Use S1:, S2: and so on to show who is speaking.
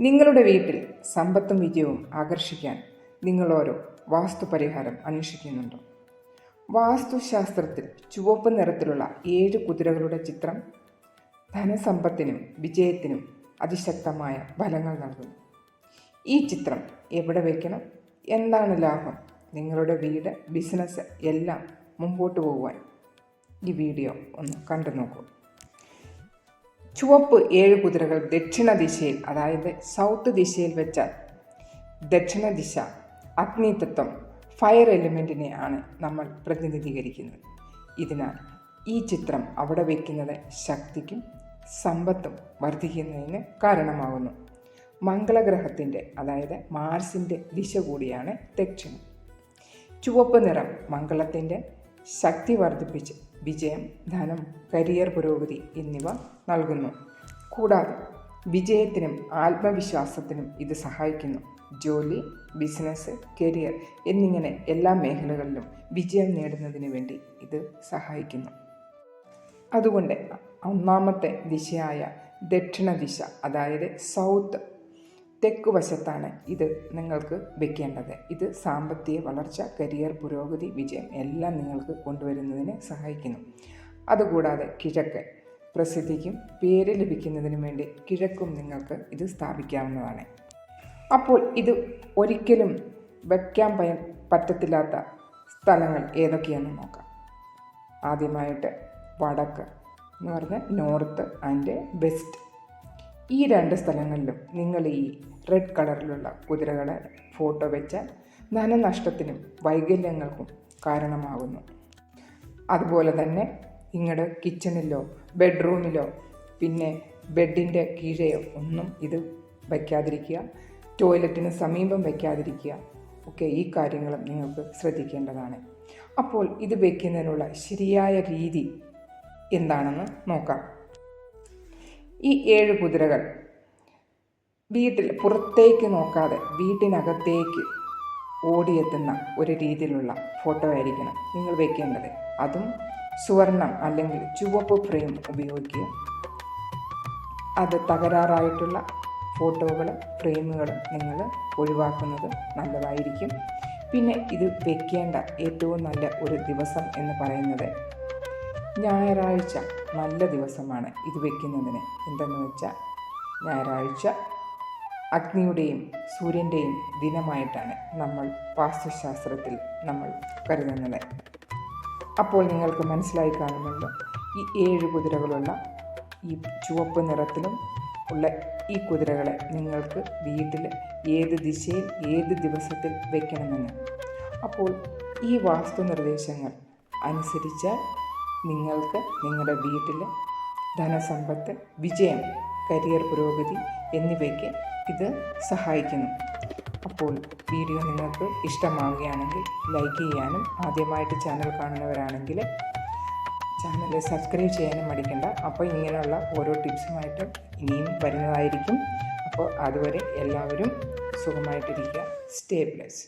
S1: നിങ്ങളുടെ വീട്ടിൽ സമ്പത്തും വിജയവും ആകർഷിക്കാൻ നിങ്ങളോരോ വാസ്തുപരിഹാരം അന്വേഷിക്കുന്നുണ്ടോ? വാസ്തുശാസ്ത്രത്തിൽ ചുവപ്പ് നിറത്തിലുള്ള ഏഴ് കുതിരകളുടെ ചിത്രം ധനസമ്പത്തിനും വിജയത്തിനും അതിശക്തമായ ഫലങ്ങൾ നൽകുന്നു. ഈ ചിത്രം എവിടെ വയ്ക്കണം എന്താണ് ലാഭം? നിങ്ങളുടെ വീട് ബിസിനസ് എല്ലാം മുമ്പോട്ട് പോകുവാൻ ഈ വീഡിയോ ഒന്ന് കണ്ടു നോക്കൂ ചുവപ്പ് ഏഴ് കുതിരകൾ ദക്ഷിണ ദിശയിൽ അതായത് സൗത്ത് ദിശയിൽ വെച്ചാൽ ദക്ഷിണ ദിശ അഗ്നിതത്വം ഫയർ എലിമെന്റിനെ ആണ് നമ്മൾ പ്രതിനിധീകരിക്കുന്നത്. ഇതിനാൽ ഈ ചിത്രം അവിടെ വയ്ക്കുന്നത് ശക്തിക്കും സമ്പത്തും വർദ്ധിക്കുന്നതിന് കാരണമാകുന്നു. മംഗളഗ്രഹത്തിന്റെ അതായത് മാർസിന്റെ ദിശ കൂടിയാണ് ദക്ഷിണം. ചുവപ്പ് നിറം മംഗളത്തിന്റെ ശക്തി വർദ്ധിപ്പിച്ച് വിജയം ധനം കരിയർ പുരോഗതി എന്നിവ നൽകുന്നു. കൂടാതെ വിജയത്തിനും ആത്മവിശ്വാസത്തിനും ഇത് സഹായിക്കുന്നു. ജോലി ബിസിനസ് കരിയർ എന്നിങ്ങനെ എല്ലാ മേഖലകളിലും വിജയം നേടുന്നതിന് വേണ്ടി ഇത് സഹായിക്കുന്നു. അതുകൊണ്ട് ഒന്നാമത്തെ ദിശയായ ദക്ഷിണ ദിശ അതായത് സൗത്ത് തെക്ക് വശത്താണ് ഇത് നിങ്ങൾക്ക് വെക്കേണ്ടത്. ഇത് സാമ്പത്തിക വളർച്ച കരിയർ പുരോഗതി വിജയം എല്ലാം നിങ്ങൾക്ക് കൊണ്ടുവരുന്നതിന് സഹായിക്കുന്നു. അതുകൂടാതെ കിഴക്ക് പ്രസിദ്ധിക്കും പേര് ലഭിക്കുന്നതിനും വേണ്ടി കിഴക്കും നിങ്ങൾക്ക് ഇത് സ്ഥാപിക്കാവുന്നതാണ്. അപ്പോൾ ഇത് ഒരിക്കലും വയ്ക്കാൻ പയ പറ്റത്തില്ലാത്ത സ്ഥലങ്ങൾ ഏതൊക്കെയാണെന്ന് നോക്കാം. ആദ്യമായിട്ട് വടക്ക് എന്ന് പറഞ്ഞാൽ നോർത്ത് ആൻഡ് വെസ്റ്റ്. ഈ രണ്ട് സ്ഥലങ്ങളിലും നിങ്ങൾ ഈ റെഡ് കളറിലുള്ള കുതിരകളെ ഫോട്ടോ വെച്ചാൽ ധനനഷ്ടത്തിനും വൈകല്യങ്ങൾക്കും കാരണമാകുന്നു. അതുപോലെ തന്നെ നിങ്ങളുടെ കിച്ചണിലോ ബെഡ്റൂമിലോ പിന്നെ ബെഡിന്റെ കീഴെയോ ഒന്നും ഇത് വയ്ക്കാതിരിക്കുക ടോയ്ലറ്റിന് സമീപം വയ്ക്കാതിരിക്കുക ഒക്കെ ഈ കാര്യങ്ങളും നിങ്ങൾക്ക് ശ്രദ്ധിക്കേണ്ടതാണ്. അപ്പോൾ ഇത് വയ്ക്കുന്നതിനുള്ള ശരിയായ രീതി എന്താണെന്ന് നോക്കാം. ഈ ഏഴ് കുതിരകൾ വീട്ടിൽ പുറത്തേക്ക് നോക്കാതെ വീട്ടിനകത്തേക്ക് ഓടിയെത്തുന്ന ഒരു രീതിയിലുള്ള ഫോട്ടോ ആയിരിക്കണം നിങ്ങൾ വെക്കേണ്ടത്. അതും സുവർണം അല്ലെങ്കിൽ ചുവപ്പ് ഫ്രെയിം ഉപയോഗിക്കുക അത് തകരാറായിട്ടുള്ള ഫോട്ടോകളും ഫ്രെയിമുകളും നിങ്ങൾ ഒഴിവാക്കുന്നത് നല്ലതായിരിക്കും. പിന്നെ ഇത് വെക്കേണ്ട ഏറ്റവും നല്ല ഒരു ദിവസം എന്ന് പറയുന്നത് ഞായറാഴ്ച നല്ല ദിവസമാണ് ഇത് വയ്ക്കുന്നതിന് എന്തെന്ന് വെച്ചാൽ ഞായറാഴ്ച അഗ്നിയുടെയും സൂര്യന്റെയും ദിനമായിട്ടാണ് നമ്മൾ വാസ്തുശാസ്ത്രത്തിൽ നമ്മൾ കരുതുന്നത്. അപ്പോൾ നിങ്ങൾക്ക് മനസ്സിലായി കാണുമല്ലോ ഈ ഏഴ് കുതിരകളുള്ള ഈ ചുവപ്പ് നിറത്തിലും ഉള്ള ഈ കുതിരകളെ നിങ്ങൾക്ക് വീട്ടിൽ ഏത് ദിശയിൽ ഏത് ദിവസത്തിൽ വയ്ക്കണമെന്ന് അപ്പോൾ ഈ വാസ്തു നിർദ്ദേശങ്ങൾ അനുസരിച്ചാൽ നിങ്ങൾക്ക് നിങ്ങളുടെ വീട്ടിൽ ധനസമ്പത്ത് വിജയം കരിയർ പുരോഗതി എന്നിവയ്ക്ക് ഇത് സഹായിക്കുന്നു. അപ്പോൾ വീഡിയോ നിങ്ങൾക്ക് ഇഷ്ടമാവുകയാണെങ്കിൽ ലൈക്ക് ചെയ്യാനും ആദ്യമായിട്ട് ചാനൽ കാണുന്നവരാണെങ്കിൽ ചാനൽ സബ്സ്ക്രൈബ് ചെയ്യാനും മടിക്കണ്ട. അപ്പോൾ ഇങ്ങനെയുള്ള ഓരോ ടിപ്സുമായിട്ട് ഇനിയും വരുന്നതായിരിക്കും. അപ്പോൾ അതുവരെ എല്ലാവരും സുഖമായിട്ടിരിക്കുക. Stay bless